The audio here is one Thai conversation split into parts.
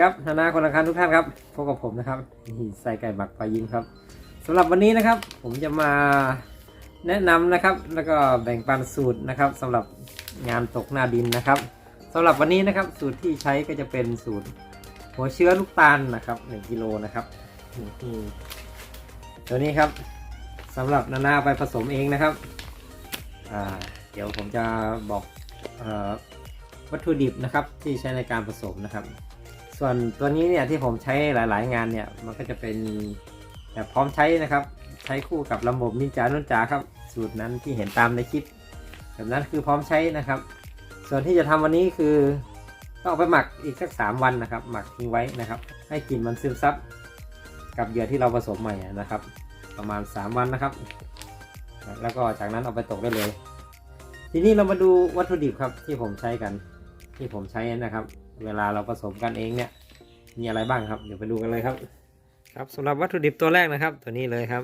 ครับนานาคนละคันทุกท่านครับพบกับผมนะครับนี่ใส่ไก่หมักปลายิมครับสำหรับวันนี้นะครับ ผมจะมาแนะนำนะครับ แล้วก็แบ่งปันสูตรนะครับสำหรับงานตกหน้าดินนะครับสำหรับวันนี้นะครับ สูตรที่ใช้ก็จะเป็นสูตร หัวเชื้อลูกตาลนะครับ1กิโลนะครับตัวนี้ครับสำหรับนานาไปผสมเองนะครับอ่าเดี๋ยวผมจะบอกอวัตถุดิบนะครับที่ใช้ในการผสมนะครับ ส่วนตัวนี้เนี่ยที่ผมใช้หลาย ๆ งานเนี่ยมันก็จะเป็นแบบพร้อมใช้นะครับ ใช้คู่กับระบบนินจานุนจาครับ สูตรนั้นที่เห็นตามในคลิป แบบนั้นคือพร้อมใช้นะครับ ส่วนที่จะทำวันนี้คือต้องเอาไปหมักอีกสักสามวันนะครับ หมักทิ้งไว้นะครับ ให้กลิ่นมันซึมซับกับเหยื่อที่เราผสมใหม่นะครับ ประมาณ 3 วันนะครับ แล้วก็จากนั้นเอาไปตกได้เลย ทีนี้เรามาดูวัตถุดิบครับที่ผมใช้กัน ที่ผมใช้นะครับ เวลาเราผสมกันเองเนี่ยมีอะไรบ้างครับ เดี๋ยวไปดูกันเลยครับ ครับสำหรับวัตถุดิบตัวแรกนะครับ ตัวนี้เลยครับ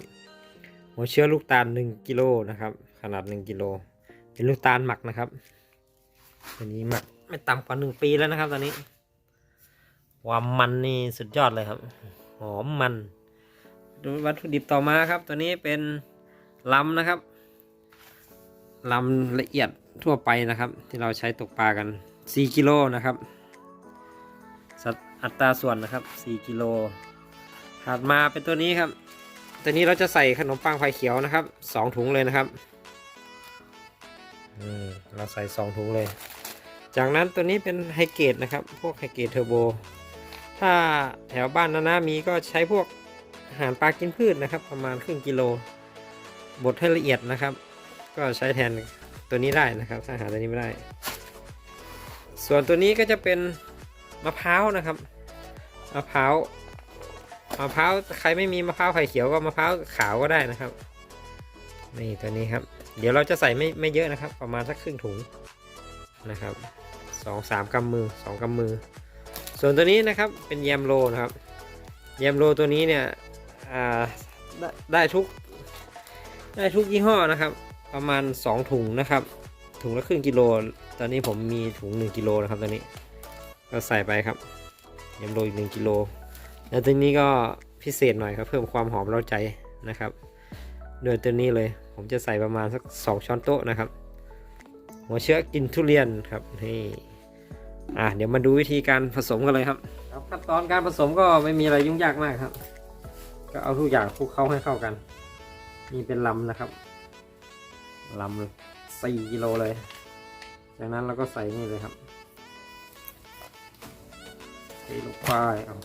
หัวเชื้อลูกตาล1กิโลนะครับ ขนาด1กิโลเป็นลูกตาลหมักนะครับตัวนี้หมักไม่ต่ำกว่า1ปีแล้วนะครับ ตอนนี้ความมันนี่สุดยอดเลยครับหอมมันดูวัตถุดิบต่อมาครับ ตัวนี้เป็นลำนะครับลำละเอียดทั่วไปนะครับ ที่เราใช้ตกปลากัน 4 กิโลนะครับ อัตราส่วนนะครับ 4 กิโลถัดมาเป็นตัวนี้ครับ ตัวนี้เราจะใส่ขนมปังไฟเขียวนะครับ 2 ถุงเลยนะครับเราใส่ 2 ถุงเลย จากนั้นตัวนี้เป็นไฮเกตนะครับ พวกไฮเกตเทอร์โบ ถ้าแถวบ้านนานามีก็ใช้พวกอาหารปลากินพืชนะครับ ประมาณครึ่งกิโล บดให้ละเอียดนะครับ ก็ใช้แทนตัวนี้ได้นะครับ ถ้าหาตัวนี้ไม่ได้ ส่วนตัวนี้ก็จะเป็นมะพร้าวนะครับ มะพร้าวมะพร้าวใครไม่มีมะพร้าวไข่เขียวก็มะพร้าวขาวก็ได้นะครับนี่ตัวนี้ครับ เดี๋ยวเราจะใส่ไม่ไม่เยอะนะครับ ประมาณสักครึ่งถุงนะครับสองสามกำมือสองกำมือ ส่วนตัวนี้นะครับเป็นแยมโลนะครับแยมโลตัวนี้เนี่ยได้ได้ทุกได้ทุกยี่ห้อนะครับ ประมาณ 2 ถุงนะครับ ถุงละครึ่งกิโล ตอนนี้ผมมีถุง 1 กิโลนะครับตอนนี้ ก็ใส่ไปครับ ยำโรอีก 1กิโลแล้วตัวนี้ก็พิเศษหน่อยครับ เพิ่มความหอมเราใจนะครับโดยตัวนี้เลยผมจะใส่ประมาณสัก 2 ช้อนโต๊ะนะครับ หัวเชื้อกินทุเรียนครับนี่อะเดี๋ยวมาดูวิธีการผสมกันเลยครับครับขั้นตอนการผสมก็ไม่มีอะไรยุ่งยากมากครับ ก็เอาทุกอย่างคลุกเข้าให้เข้ากัน นี่เป็นลำนะครับลำสี่กิโลเลย จากนั้นเราก็ใส่นี่เลยครับ เทลงไปเอา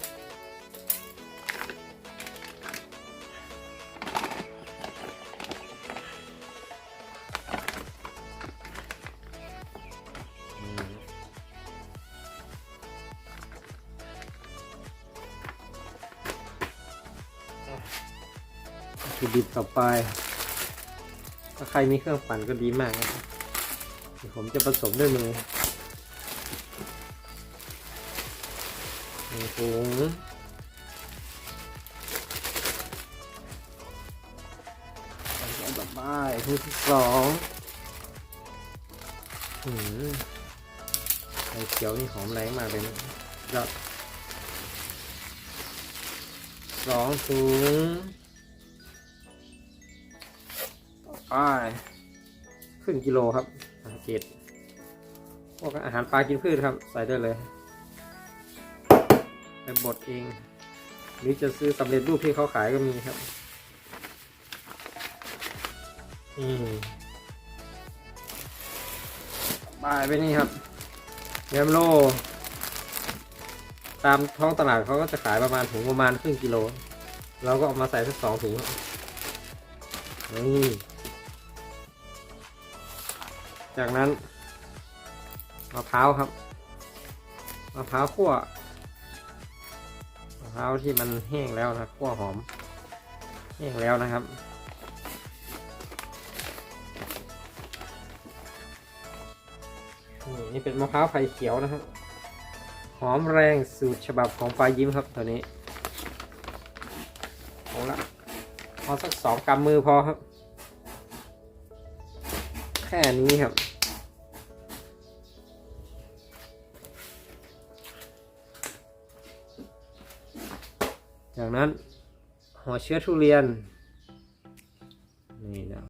อืมวัตถุดิบต่อไป ถ้าใครมีเครื่องปั่นก็ดีมากนะครับผมจะผสมด้วยมือ หนึ่งแล้วก็ต่อไปถุงที่สองอืมไข่เขียวนี่หอมแรงมากเลยนะยอดสองถุงไปครึ่งกิโลครับเกตพวกอาหารปลากินพืชครับ ใส่ได้เลย บดเอง หรือจะซื้อสำเร็จรูปที่เขาขายก็มีครับ อืมบายไปนี่ครับแยมโล ตามท้องตลาดเขาก็จะขายประมาณถุงประมาณครึ่งกิโล เราก็เอามาใส่สักสองถุงนี่จากนั้นมะพร้าวครับมะพร้าวคั่ว พร้าวที่มันแห้งแล้วนะคั่วหอม แห้งแล้วนะครับ นี่เป็นมะพร้าวไฟเขียวนะครับ หอมแรงสูตรฉบับของปลายิ้มครับตัวนี้เอาละเอสักสองกำมือพอครับ แค่นี้ครับ จากนั้นห่อเชื้อทุเรียนนี่นะ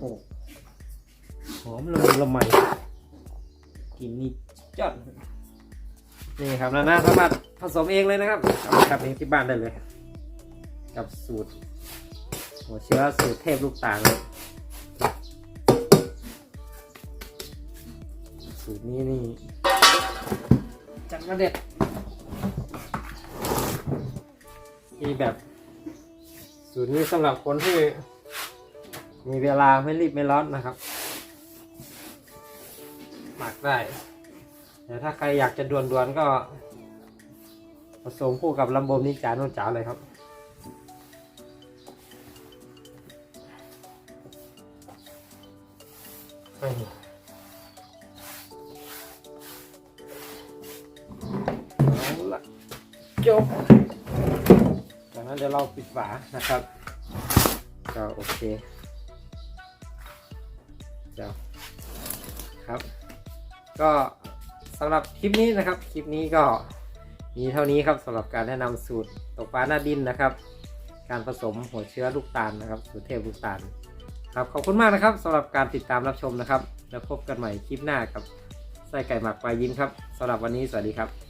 โอ้โหหอมละมุนละไมกลินนี่จอดนี่ครับนานาสามารถผสมเองเลยนะครับเอาไปทำเองที่บ้านได้เลย กับสูตรหัวเชื้อสูตรเทพลูกตาลเลยสูตรนี้นี่จัดมาเด็ดมีแบบ สูตรนี้สำหรับคนที่ มีเวลาไม่รีบไม่ร้อนนะครับ หมักได้แต่ถ้าใครอยากจะด่วนๆก็ ผสมคู่กับลำบมนี่จานโน้นจ๋าเลยครับเอาละจบจากนั้นเดี๋ยวเราปิดฝานะครับ ก็โอเค จ้าครับ ก็สำหรับคลิปนี้นะครับ คลิปนี้ก็มีเท่านี้ครับสำหรับการแนะนำสูตรตกปลาหน้าดินนะครับ การผสมหัวเชื้อลูกตาลนะครับ สูตรเทพลูกตาลครับขอบคุณมากนะครับสำหรับการติดตามรับชมนะครับ แล้วพบกันใหม่คลิปหน้ากับไส้ไก่หมักปลายิ้มครับสำหรับวันนี้สวัสดีครับ